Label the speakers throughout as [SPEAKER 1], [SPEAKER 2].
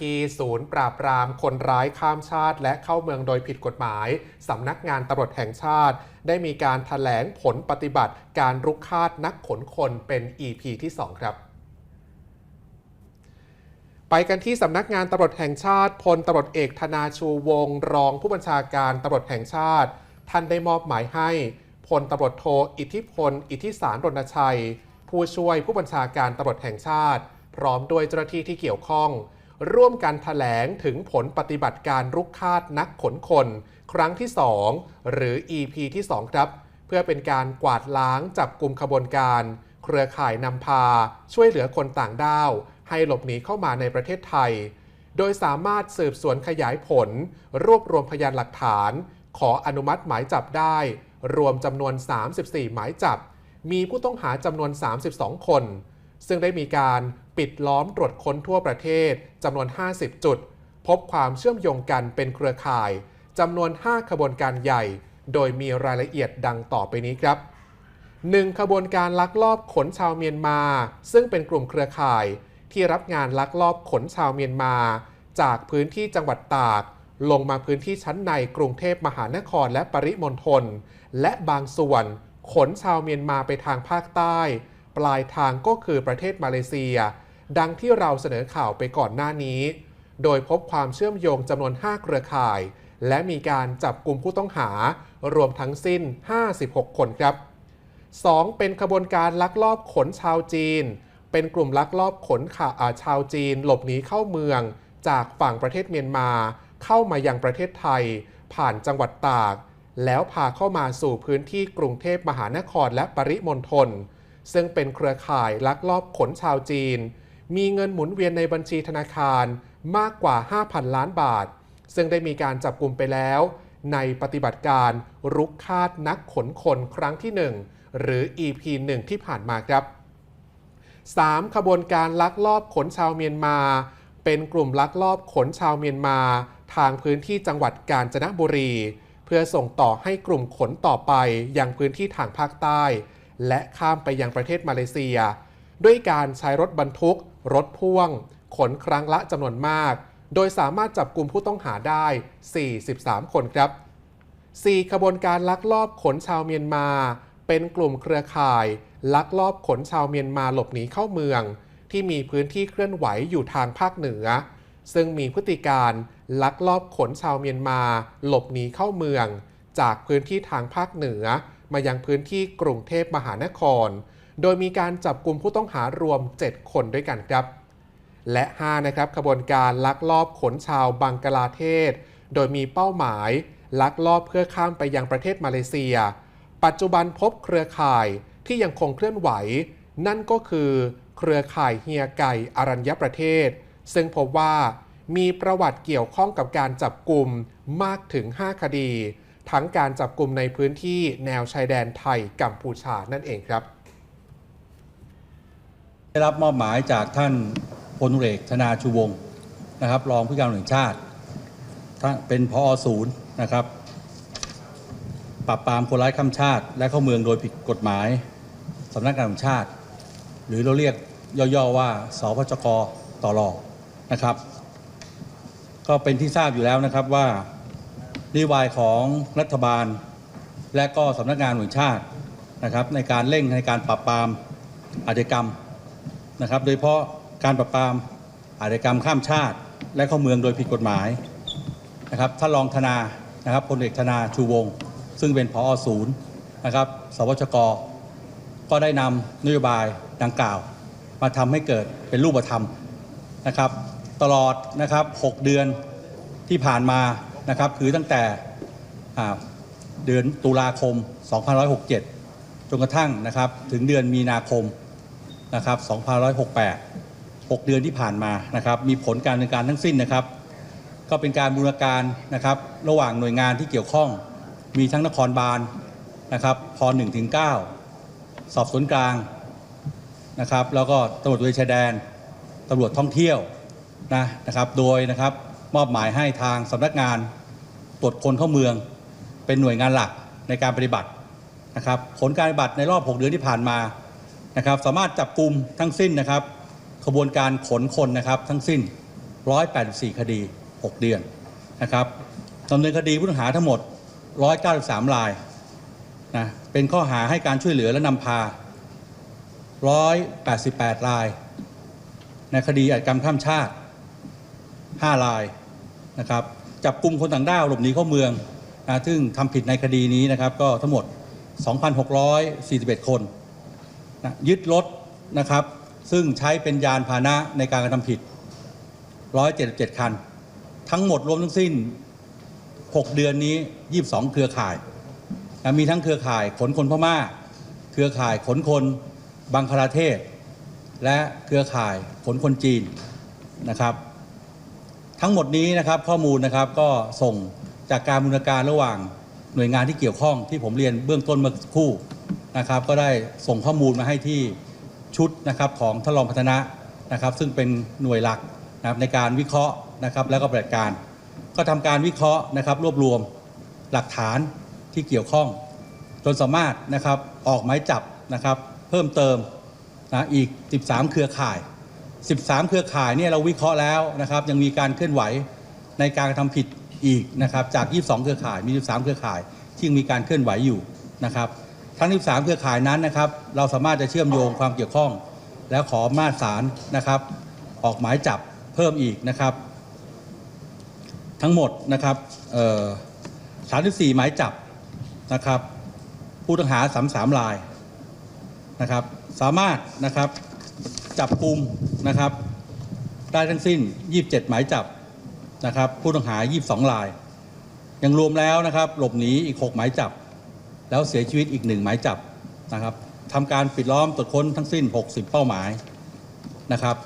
[SPEAKER 1] ที่ศูนย์ปราบปรามคนร้ายข้ามชาติ และเข้าเมืองโดยผิดกฎหมาย สำนักงานตำรวจแห่งชาติ ได้มีการถแถลงผลปฏิบัติการรุกคาดนักขนคนเป็น EP ที่ 2 ครับไปกันที่สำนักงานตำรวจแห่งชาติพลตำรวจเอกธนาชูวงรองผู้บัญชาการตำรวจแห่งชาติ ท่านได้มอบหมายให้พลตำรวจโทอิทธิพล อิทธิสารรณชัย ผู้ช่วยผู้บัญชาการตำรวจแห่งชาติ พร้อมด้วยเจ้าหน้าที่ที่เกี่ยวข้อง ร่วมกันถแถลงถึงผลปฏิบัติการรุกคาดนักขนคน ครั้งที่ 2 หรือ EP ที่ 2 ครับ เพื่อเป็นการกวาดล้างจับกลุ่มขบวนการ เครือข่ายนำพา ช่วยเหลือคนต่างด้าว ให้หลบหนีเข้ามาในประเทศไทย โดยสามารถสืบสวนขยายผล รวบรวมพยานหลักฐาน ขออนุมัติหมายจับได้ รวมจำนวน 34 หมายจับ มีผู้ต้องหาจำนวน 32 คนซึ่งได้มีการ ปิดล้อมตรวจค้นทั่วประเทศจำนวน 50 จุด พบความเชื่อมโยงกันเป็นเครือข่ายจำนวน 5 ขบวนการใหญ่ โดยมีรายละเอียดดังต่อไปนี้ครับ 1. ขบวนการลักลอบขนชาวเมียนมา ซึ่งเป็นกลุ่มเครือข่าย ที่รับงานลักลอบขนชาวเมียนมา จากพื้นที่จังหวัดตาก ลงมาพื้นที่ชั้นในกรุงเทพมหานครและปริมณฑลและบางส่วน ขนชาวเมียนมาไปทางภาคใต้ ปลายทางก็คือประเทศมาเลเซีย ดังที่เราเสนอข่าวไปก่อนหน้านี้ โดยพบความเชื่อมโยงจำนวน 5 เครือข่าย และมีการจับกลุ่มผู้ต้องหารวมทั้งสิ้น 56 คนครับ 2. เป็นขบวนการลักลอบขนชาวจีน เป็นกลุ่มลักลอบขนข่าอ่าชาวจีน หลบหนีเข้าเมือง จากฝั่งประเทศเมียนมา เข้ามายังประเทศไทย ผ่านจังหวัดตาก แล้วพาเข้ามาสู่พื้นที่กรุงเทพมหานครและปริมณฑลซึ่งเป็นเครือข่ายลักลอบขนชาวจีน มีเงินหมุนเวียนในบัญชีธนาคารมากกว่า 5,000 ล้านบาท ซึ่งได้มีการจับกลุ่มไปแล้ว ในปฏิบัติการรุกคาดนักขนคนครั้งที่ 1 หรือ EP 1 ที่ผ่านมาครับ 3. ขบวนการลักลอบขนชาวเมียนมา เป็นกลุ่มลักลอบขนชาวเมียนมา ทางพื้นที่จังหวัดกาญจนบุรี เพื่อส่งต่อให้กลุ่มขนต่อไปยังพื้นที่ทางภาคใต้ และข้ามไปยังประเทศมาเลเซีย ด้วยการใช้รถบรรทุก รถพ่วง ขนครั้งละจำนวนมาก โดยสามารถจับกลุ่มผู้ต้องหาได้ 43 คนครับ 4. ขบวนการลักลอบขนชาวเมียนมา เป็นกลุ่มเครือข่าย ลักลอบขนชาวเมียนมาหลบหนีเข้าเมือง ที่มีพื้นที่เคลื่อนไหวอยู่ทางภาคเหนือ ซึ่งมีพฤติการลักลอบขนชาวเมียนมา หลบหนีเข้าเมือง จากพื้นที่ทางภาคเหนือ มายังพื้นที่กรุงเทพมหานคร โดยมีการจับกลุ่มผู้ต้องหารวม 7 คนด้วยกันครับ และ 5 นะครับขบวนการลักลอบขนชาวบังกลาเทศ โดยมีเป้าหมายลักลอบเพื่อข้ามไปยังประเทศมาเลเซีย ปัจจุบันพบเครือข่ายที่ยังคงเคลื่อนไหว นั่นก็คือเครือข่ายเฮียไก่อรัญญประเทศ ซึ่งพบว่ามีประวัติเกี่ยวข้องกับการจับกลุ่มมากถึง 5 คดี ทั้งการจับกลุ่มในพื้นที่แนวชายแดนไทยกัมพูชานั่นเองครับ
[SPEAKER 2] ได้รับมอบหมายจากท่านพลเอกธนาชูวงศ์นะครับ รองผู้การแห่งชาติท่านเป็นพอศูนย์นะครับปราบปรามคนร้ายข้ามชาติ และเข้าเมืองโดยผิดกฎหมายสำนักงานแห่งชาติ หรือเราเรียกย่อๆว่าสพจกต่อนะครับ ก็เป็นที่ทราบอยู่แล้วนะครับว่านโยบายของรัฐบาล และก็สำนักงานแห่งชาตินะครับ ในการเร่งในการปราบปรามอาชญากรรม นะครับ โดยเฉพาะการปราบปรามอาชญากรรมข้ามชาติ และเข้าเมืองโดยผิดกฎหมายนะครับท่านรองธนานะครับพลเอกธนาชูวงศ์ซึ่งเป็นพอศูนย์นะครับสวชกก็ได้นำนโยบายดังกล่าว มาทำให้เกิดเป็นรูปธรรมนะครับ ตลอดนะครับ 6 เดือนที่ผ่านมานะครับ คือตั้งแต่เดือนตุลาคม 2567 จนกระทั่งนะครับ ถึงเดือนมีนาคม นะครับ2568 6 เดือนที่ผ่านมานะครับ มีผลการดำเนินการทั้งสิ้นนะครับ ก็เป็นการบูรณาการนะครับ ระหว่างหน่วยงานที่เกี่ยวข้อง มีทั้งนครบาลนะครับพ1ถึง9สอบสวนกลางนะครับ แล้วก็ตำรวจตระเวนชายแดนตำรวจท่องเที่ยวนะนะครับ โดยนะครับมอบหมายให้ทางสำนักงานตรวจคนเข้าเมือง เป็นหน่วยงานหลักในการปฏิบัตินะครับ ผลการปฏิบัติในรอบ 6 เดือนที่ผ่านมา นะครับสามารถจับกลุ่มทั้งสิ้นนะครับขบวนการขนคนนะครับทั้งสิ้น 184 คดี 6 เดือนนะครับดำเนินคดีผู้ต้องหาทั้งหมด 193 รายนะเป็นข้อหาให้การช่วยเหลือและนำพา 188 ราย ในคดีอาชญากรรมข้ามชาติ 5 รายนะครับจับกลุ่มคนต่างด้าวหลบหนีเข้าเมืองนะซึ่งทำผิดในคดีนี้นะครับก็ทั้งหมด 2,641 คน นะยึดรถนะครับ ซึ่งใช้เป็นยานพาหนะในการกระทำผิด 177 คัน ทั้งหมดรวมทั้งสิ้น 6 เดือนนี้ 22 เครือข่ายนะมีทั้งเครือข่ายขนคนพม่า เครือข่ายขนคนบังคลาเทศ และเครือข่ายขนคนจีนนะครับ ทั้งหมดนี้นะครับข้อมูลนะครับก็ส่งจากการบูรณาการระหว่างหน่วยงานที่เกี่ยวข้องที่ผมเรียนเบื้องต้นเมื่อสักครู่ นะครับก็ได้ส่งข้อมูลมาให้ที่ชุดนะครับของทดลองพัฒนะนะครับ ซึ่งเป็นหน่วยหลักนะครับในการวิเคราะห์นะครับแล้วก็ปฏิบัติการ ก็ทำการวิเคราะห์นะครับรวบรวมหลักฐานที่เกี่ยวข้อง จนสามารถนะครับออกหมายจับนะครับเพิ่มเติมนะอีก 13 เครือข่าย 13 เครือข่ายเนี่ยเราวิเคราะห์แล้วนะครับยังมีการเคลื่อนไหวในการกระทำผิดอีกนะครับจาก 22 เครือข่ายมี 13 เครือข่าย ที่ยังมีการเคลื่อนไหวอยู่นะครับ ทั้ง 13 เครือข่ายนั้นนะครับ เราสามารถจะเชื่อมโยงความเกี่ยวข้อง แล้วขออำนาศาลนะครับ ออกหมายจับเพิ่มอีกนะครับ ทั้งหมดนะครับ34 หมายจับนะครับ ผู้ต้องหา33รายนะครับ สามารถนะครับจับกลุ่มนะครับ ได้ทั้งสิ้น 27 หมายจับนะครับ ผู้ต้องหา 22ราย ยังรวมแล้วนะครับ หลบหนีอีก 6 หมายจับ แล้วเสียชีวิตอีก1หมายจับนะครับทำการปิดล้อมตรวจค้นทั้งสิ้น 60 เป้าหมายนะครับ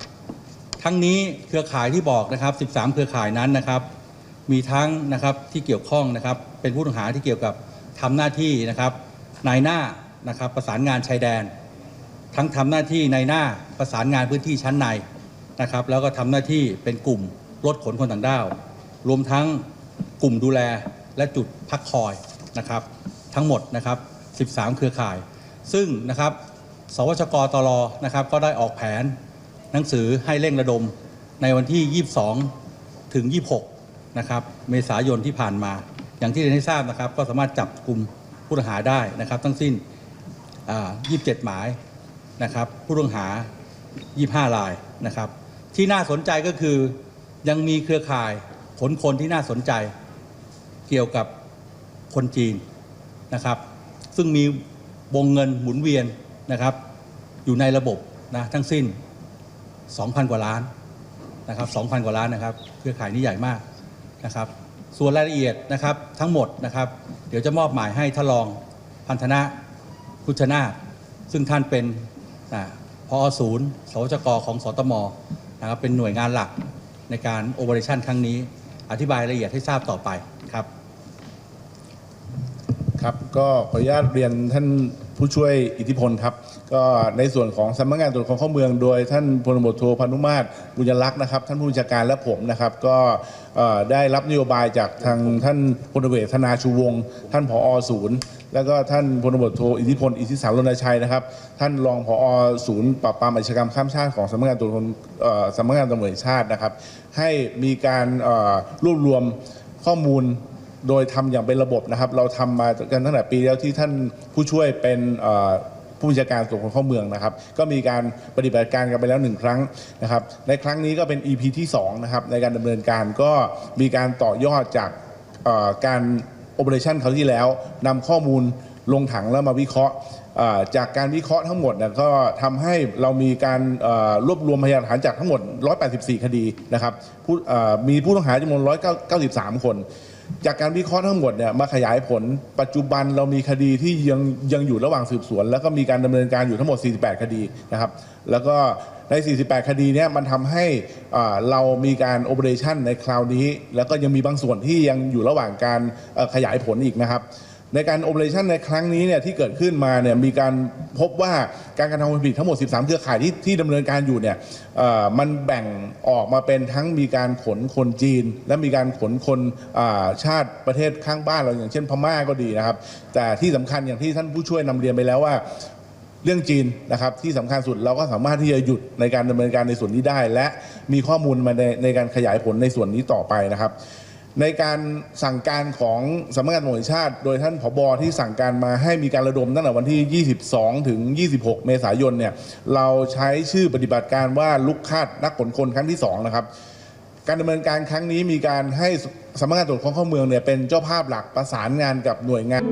[SPEAKER 2] ทั้งนี้เครือข่ายที่บอกนะครับ 13 เครือข่ายนั้นนะครับ มีทั้งนะครับที่เกี่ยวข้องนะครับ เป็นผู้ต้องหาที่เกี่ยวกับทำหน้าที่นะครับนายหน้านะครับประสานงานชายแดน ทั้งทำหน้าที่ในหน้าประสานงานพื้นที่ชั้นในนะครับ แล้วก็ทำหน้าที่เป็นกลุ่มรถขนคนต่างด้าว รวมทั้งกลุ่มดูแลและจุดพักคอยนะครับ ทั้งหมดนะครับ 13 เครือข่าย ซึ่งนะครับ สวชกตรนะครับก็ได้ออกแผนหนังสือให้เร่งระดมในวันที่ 22 ถึง 26 นะครับ เมษายนที่ผ่านมา อย่างที่เรียนให้ทราบนะครับ ก็สามารถจับกลุ่มผู้ต้องหาได้นะครับ ทั้งสิ้น 27 หมายนะครับ ผู้ต้องหา 25 รายนะครับ ที่น่าสนใจก็คือยังมีเครือข่ายขนคนที่น่าสนใจเกี่ยวกับคนจีน นะครับ ซึ่งมีวงเงินหมุนเวียนนะครับ อยู่ในระบบนะทั้งสิ้น 2,000 กว่าล้านนะครับ2,000 กว่าล้านนะครับ เครือข่ายนี้ใหญ่มากนะครับ ส่วนรายละเอียดนะครับทั้งหมดนะครับ เดี๋ยวจะมอบหมายให้ท่านรองพันธนะพุชนาซึ่งท่านเป็นอ่าพอศูนย์สวชกของสตมนะครับเป็นหน่วยงานหลักในการโอเปอเรชันครั้งนี้ อธิบายรายละเอียดให้ทราบต่อไปครับ
[SPEAKER 3] ครับก็ขออนุญาตเรียนท่านผู้ช่วยอิทธิพลครับ ก็ในส่วนของสำนักงานตรวจคนเข้าเมือง โดยท่านพลตำรวจโทพานุมาตรบุญลักษณ์นะครับ ท่านผู้บัญชาการและผมนะครับ ก็ได้รับนโยบายจากทางท่านพลตำรวจธนาชูวงศ์ท่านผอศูนย์แล้วก็ท่านพลตำรวจโทอิทธิพลอิทธิสารรณชัยนะครับ ท่านรองผอศูนย์ปราบปรามอาชญากรรมข้ามชาติของสำนักงานตรวจคนเอ่อสำนักงานตำรวจชาตินะครับ ให้มีการรวบรวมข้อมูล โดยทำอย่างเป็นระบบนะครับ เราทำมากันตั้งแต่ปีแล้วที่ท่านผู้ช่วยเป็นผู้บัญชาการตรวจคนเข้าเมืองนะครับ ก็มีการปฏิบัติการกันไปแล้วหนึ่งครั้งนะครับ ในครั้งนี้ก็เป็น EP ที่2นะครับในการดำเนินการก็มีการต่อยอดจากการโอเปอเรชันเขาวที่แล้วนำข้อมูลลงถังแล้วมาวิเคราะห์จากการวิเคราะห์ทั้งหมดเนี่ยก็ทำให้เรามีการรวบรวมพยานฐานจากทั้งหมด 184 คดีนะครับมีผู้ต้องหาจำนวน 193 คน จากการวิเคราะห์ทั้งหมดเนี่ยมาขยายผลปัจจุบันเรามีคดีที่ยังยังอยู่ระหว่างสืบสวน แล้วก็มีการดำเนินการอยู่ทั้งหมด 48 คดีนะครับ แล้วก็ใน 48 คดีเนี่ยมันทำให้เรามีการโอเปอเรชันในคราวนี้ แล้วก็ยังมีบางส่วนที่ยังอยู่ระหว่างการขยายผลอีกนะครับ ในการโอเปอเรชันในครั้งนี้เนี่ยที่เกิดขึ้นมาเนี่ยมีการพบว่าการกระทำความผิดทั้งหมด 13 เครือข่ายที่ที่ดำเนินการอยู่เนี่ยมันแบ่งออกมาเป็นทั้งมีการขนคนจีน และมีการขนคนชาติประเทศข้างบ้านเราอย่างเช่นพม่าก็ดีนะครับ แต่ที่สำคัญอย่างที่ท่านผู้ช่วยนำเรียนไปแล้วว่าเรื่องจีนนะครับที่สำคัญสุดเราก็สามารถที่จะหยุดในการดำเนินการในส่วนนี้ได้ และมีข้อมูลมาในในการขยายผลในส่วนนี้ต่อไปนะครับ ในการสั่งการของสำนักงานตำรวจชาติ โดยท่านผบที่สั่งการมาให้มีการระดมตั้งแต่วันที่ 22 ถึง 26 เมษายนเนี่ยเราใช้ชื่อปฏิบัติการว่าลุกคาดนักขนคนครั้งที่ 2 นะครับ การดำเนินการครั้งนี้มีการให้สำนักงานตรวจคนเข้าเมืองเนี่ยเป็นเจ้าภาพหลักประสานงานกับหน่วยงาน